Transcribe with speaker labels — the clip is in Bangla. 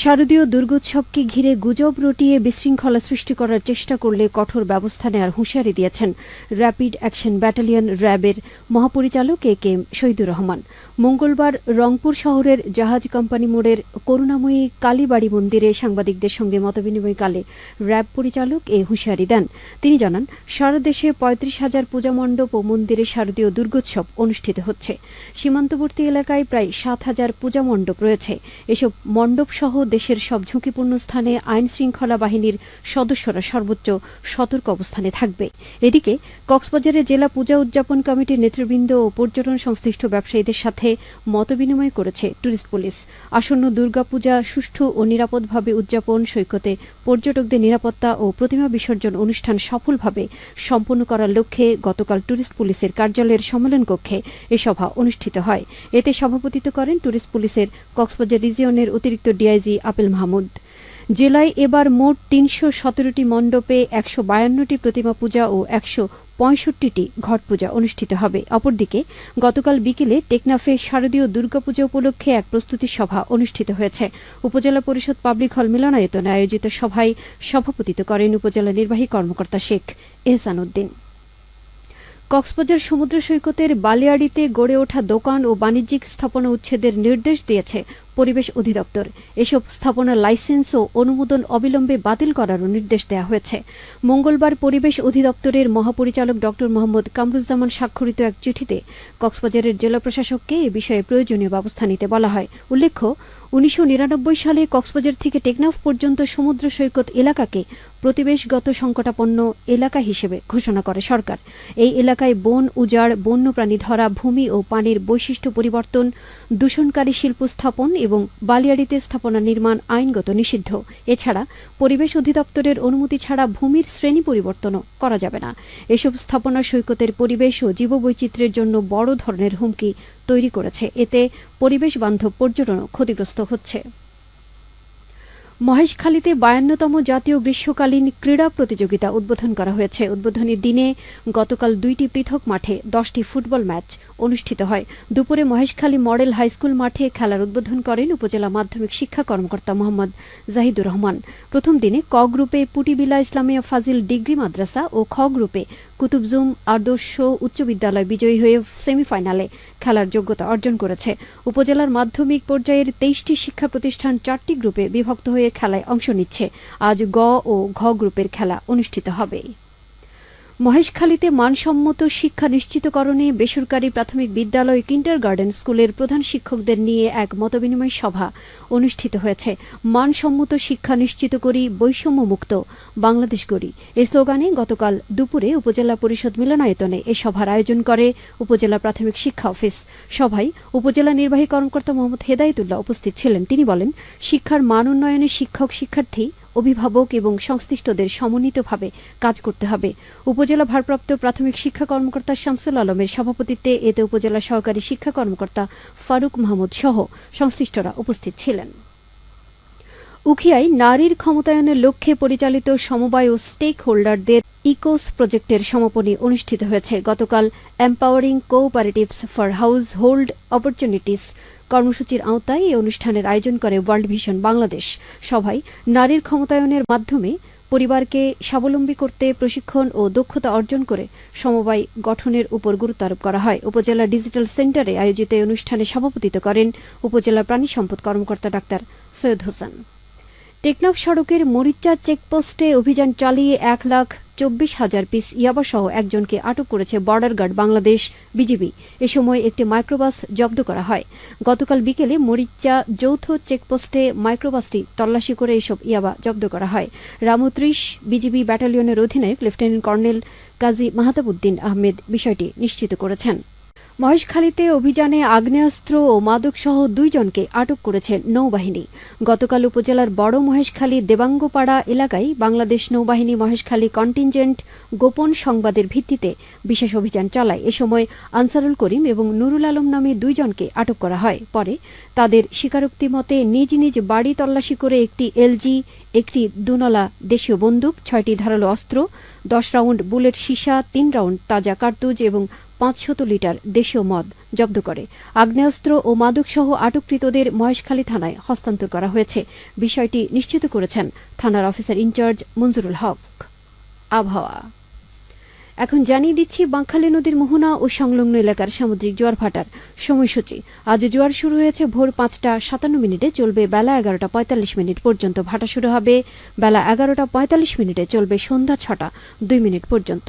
Speaker 1: শারদীয় দুর্গোৎসবকে ঘিরে গুজব রটিয়ে বিশৃঙ্খলা সৃষ্টি করার চেষ্টা করলে কঠোর ব্যবস্থা নেওয়ার হুঁশিয়ারি দিয়েছেন র্যাপিড অ্যাকশন ব্যাটালিয়ন র্যাবের মহাপরিচালক এ কে শহীদুর রহমান। মঙ্গলবার রংপুর শহরের জাহাজ কোম্পানি মোড়ের করুণাময়ী কালীবাড়ি মন্দিরে সাংবাদিকদের সঙ্গে মতবিনিময়কালে র্যাব পরিচালক এ হুঁশিয়ারি দেন। তিনি জানান, সারা দেশে পঁয়ত্রিশ হাজার পূজা মণ্ডপ ও মন্দিরে শারদীয় দুর্গোৎসব অনুষ্ঠিত হচ্ছে। সীমান্তবর্তী এলাকায় প্রায় সাত হাজার পূজা মণ্ডপ রয়েছে। এসব মণ্ডপ সহ দেশের সব ঝুঁকিপূর্ণ স্থানে আইন শৃঙ্খলা বাহিনীর সদস্যরা সর্বোচ্চ সতর্ক অবস্থানে থাকবে। এদিকে কক্সবাজারে জেলা পূজা উদযাপন কমিটির নেতৃবৃন্দ ও পর্যটন সংশ্লিষ্ট ব্যবসায়ীদের সাথে মতবিনিময় করেছে টুরিস্ট পুলিশ। আসন্ন দুর্গাপূজা সুষ্ঠু ও নিরাপদভাবে উদযাপন সৈকতে পর্যটকদের নিরাপত্তা ও প্রতিমা বিসর্জন অনুষ্ঠান সফলভাবে সম্পন্ন করার লক্ষ্যে গতকাল টুরিস্ট পুলিশের কার্যালয়ের সম্মেলন কক্ষে এ সভা অনুষ্ঠিত হয়। এতে সভাপতিত্ব করেন টুরিস্ট পুলিশের কক্সবাজার রিজিয়নের অতিরিক্ত ডিআইজি আপেল মাহমুদ। জেলায় এবার মোট তিনশো সতেরোটি মণ্ডপে একশো বায়ান্নটি প্রতিমা পূজা ও একশো পঁয়ষট্টিটি ঘট পূজা অনুষ্ঠিত হবে। অপরদিকে, গতকাল বিকেলে টেকনাফে শারদীয় দুর্গাপূজা উপলক্ষে এক প্রস্তুতি সভা অনুষ্ঠিত হয়েছে। উপজেলা পরিষদ পাবলিক হল মিলনায়তনে আয়োজিত সভায় সভাপতিত্ব করেন উপজেলা নির্বাহী কর্মকর্তা শেখ এহসান উদ্দিন। কক্সবাজার সমুদ্র সৈকতের বালিয়াড়িতে গড়ে ওঠা দোকান ও বাণিজ্যিক স্থাপনা উচ্ছেদের নির্দেশ দিয়েছে পরিবেশ অধিদপ্তর। এসব স্থাপনার লাইসেন্স ও অনুমোদন অবিলম্বে বাতিল করারও নির্দেশ দেওয়া হয়েছে। মঙ্গলবার পরিবেশ অধিদপ্তরের মহাপরিচালক ড. মোহাম্মদ কামরুজ্জামান স্বাক্ষরিত এক চিঠিতে কক্সবাজারের জেলা প্রশাসককে এ বিষয়ে প্রয়োজনীয় ব্যবস্থা নিতে বলা হয়। উল্লেখ্য উনিশশো নিরানব্বই সালে কক্সবাজার থেকে টেকনাফ পর্যন্ত সমুদ্র সৈকত এলাকাকে প্রতিবেশগত সংকটাপন্ন এলাকা হিসেবে ঘোষণা করে সরকার। এই এলাকায় বন, উজাড়, বন্যপ্রাণী ধরা, ভূমি ও পানির বৈশিষ্ট্য পরিবর্তন, দূষণকারী শিল্প স্থাপন এবং বালিয়াড়িতে স্থাপনা নির্মাণ আইনগত নিষিদ্ধ। এছাড়া পরিবেশ অধিদপ্তরের অনুমতি ছাড়া ভূমির শ্রেণি পরিবর্তনও করা যাবে না। এসব স্থাপনা সৈকতের পরিবেশ ও জীববৈচিত্র্যের জন্য বড় ধরনের হুমকি তৈরি করেছে। এতে পরিবেশ বান্ধব পর্যটনও ক্ষতিগ্রস্ত হচ্ছে। মহেশখালীতে বায়ান্নতম জাতীয় গ্রীষ্মকালীন ক্রীড়া প্রতিযোগিতা উদ্বোধন করা হয়েছে। উদ্বোধনীর দিনে গতকাল দুইটি পৃথক মাঠে দশটি ফুটবল ম্যাচ অনুষ্ঠিত হয়। দুপুরে মহেশখালী মডেল হাইস্কুল মাঠে খেলার উদ্বোধন করেন উপজেলা মাধ্যমিক শিক্ষা কর্মকর্তা মোহাম্মদ জাহিদুর রহমান। প্রথম দিনে ক গ্রুপে পুটিবিলা ইসলামিয়া ফাজিল ডিগ্রি মাদ্রাসা ও খ গ্রুপে কুতুবজুম আদর্শ উচ্চ বিদ্যালয় বিজয়ী হয়ে সেমিফাইনালে খেলার যোগ্যতা অর্জন করেছে। উপজেলার মাধ্যমিক পর্যায়ের তেইশটি শিক্ষা প্রতিষ্ঠান চারটি গ্রুপে বিভক্ত হয়ে খেলায় অংশ নিচ্ছে। আজ গ ও ঘ গ্রুপের খেলা অনুষ্ঠিত হবে। মহেশখালীতে মানসম্মত শিক্ষা নিশ্চিতকরণে বেসরকারি প্রাথমিক বিদ্যালয় কিন্ডার গার্ডেন স্কুলের প্রধান শিক্ষকদের নিয়ে এক মতবিনিময় সভা অনুষ্ঠিত হয়েছে। মানসম্মত শিক্ষা নিশ্চিত করি বৈষম্য মুক্ত বাংলাদেশ গড়ি। এই স্লোগানে গতকাল দুপুরে উপজেলা পরিষদ মিলনায়তনে এ সভার আয়োজন করে উপজেলা প্রাথমিক শিক্ষা অফিস। সভায় উপজেলা নির্বাহী কর্মকর্তা মোহাম্মদ হেদায়তুল্লাহ উপস্থিত ছিলেন। তিনি বলেন, শিক্ষার মান উন্নয়নে শিক্ষক শিক্ষার্থী অভিভাবক এবং সংশ্লিষ্টদের সমন্বিতভাবে কাজ করতে হবে। উপজেলা ভারপ্রাপ্ত প্রাথমিক শিক্ষা কর্মকর্তা শামসুল আলমের সভাপতিত্বে এতে উপজেলা সহকারী শিক্ষা কর্মকর্তা ফারুক মাহমুদ সহ সংশ্লিষ্টরা উপস্থিত ছিলেন। উখিয়ায় নারীর ক্ষমতায়নের লক্ষ্যে পরিচালিত সমবায় ও স্টেক হোল্ডারদের ইকোস প্রজেক্টের সমাপনী অনুষ্ঠিত হয়েছে। গতকাল empowering cooperatives for household opportunities কর্মসূচির আওতায় এই অনুষ্ঠানের আয়োজন করে ওয়ার্ল্ড ভিশন বাংলাদেশ। সভায় নারীর ক্ষমতায়নের মাধ্যমে পরিবারকে স্বাবলম্বী করতে প্রশিক্ষণ ও দক্ষতা অর্জন করে সমবায় গঠনের উপর গুরুত্ব আরোপ করা হয়। উপজেলা ডিজিটাল সেন্টারে আয়োজিত অনুষ্ঠানে সভাপতিত্ব করেন উপজেলা প্রাণী সম্পদ কর্মকর্তা ডাক্তার সৈয়দ হোসেন। টেকনাফ সড়কের মরিচা চেকপোস্টে অভিযান চালিয়ে এক লাখ চব্বিশ হাজার পিস ইয়াবাসহ একজনকে আটক করেছে বর্ডার গার্ড বাংলাদেশ বিজিবি। এ সময় একটি মাইক্রোবাস জব্দ করা হয়। গতকাল বিকেলে মরিচা যৌথ চেকপোস্টে মাইক্রোবাসটি তল্লাশি করে এসব ইয়াবা জব্দ করা হয়। রামত্রিশ বিজিবি ব্যাটালিয়নের অধিনায়ক লেফটেন্যান্ট কর্নেল কাজী মাহাতাবুদ্দিন আহমেদ বিষয়টি নিশ্চিত করেছেন। মহেশখালীতে অভিযানে আগ্নেয়াস্ত্র ও মাদকসহ দুইজনকে আটক করেছে নৌবাহিনী। গতকাল উপজেলার বড় মহেশখালী দেবাঙ্গপাড়া এলাকায় বাংলাদেশ নৌবাহিনী মহেশখালী কন্টিনজেন্ট গোপন সংবাদের ভিত্তিতে বিশেষ অভিযান চালায়। এ সময় আনসারুল করিম এবং নুরুল আলম নামে দুইজনকে আটক করা হয়। পরে তাদের স্বীকারোক্তি মতে নিজ নিজ বাড়ি তল্লাশি করে একটি এলজি, একটি দুনলা দেশীয় বন্দুক, ছয়টি ধারালো অস্ত্র, দশ রাউন্ড বুলেট সীসা, তিন রাউন্ড তাজা কার্তুজ এবং পাঁচশত লিটার দেশীয় মদ জব্দ করে। আগ্নেয়াস্ত্র ও মাদকসহ আটককৃতদের মহেশখালী থানায় হস্তান্তর করা হয়েছে। বিষয়টি নিশ্চিত করেছেন থানার অফিসার ইনচার্জ মঞ্জুরুল হক। আবহাওয়া। এখন জানিয়ে দিচ্ছি, বাঁকখালী নদীর মোহনা ও সংলগ্ন এলাকার সামুদ্রিক জোয়ার ভাটার সময়সূচি। আজ জোয়ার শুরু হয়েছে ভোর পাঁচটা সাতান্ন মিনিটে, চলবে বেলা এগারোটা পঁয়তাল্লিশ মিনিট পর্যন্ত। ভাটা শুরু হবে বেলা এগারোটা পঁয়তাল্লিশ মিনিটে, চলবে সন্ধ্যা ছটা দুই মিনিট পর্যন্ত।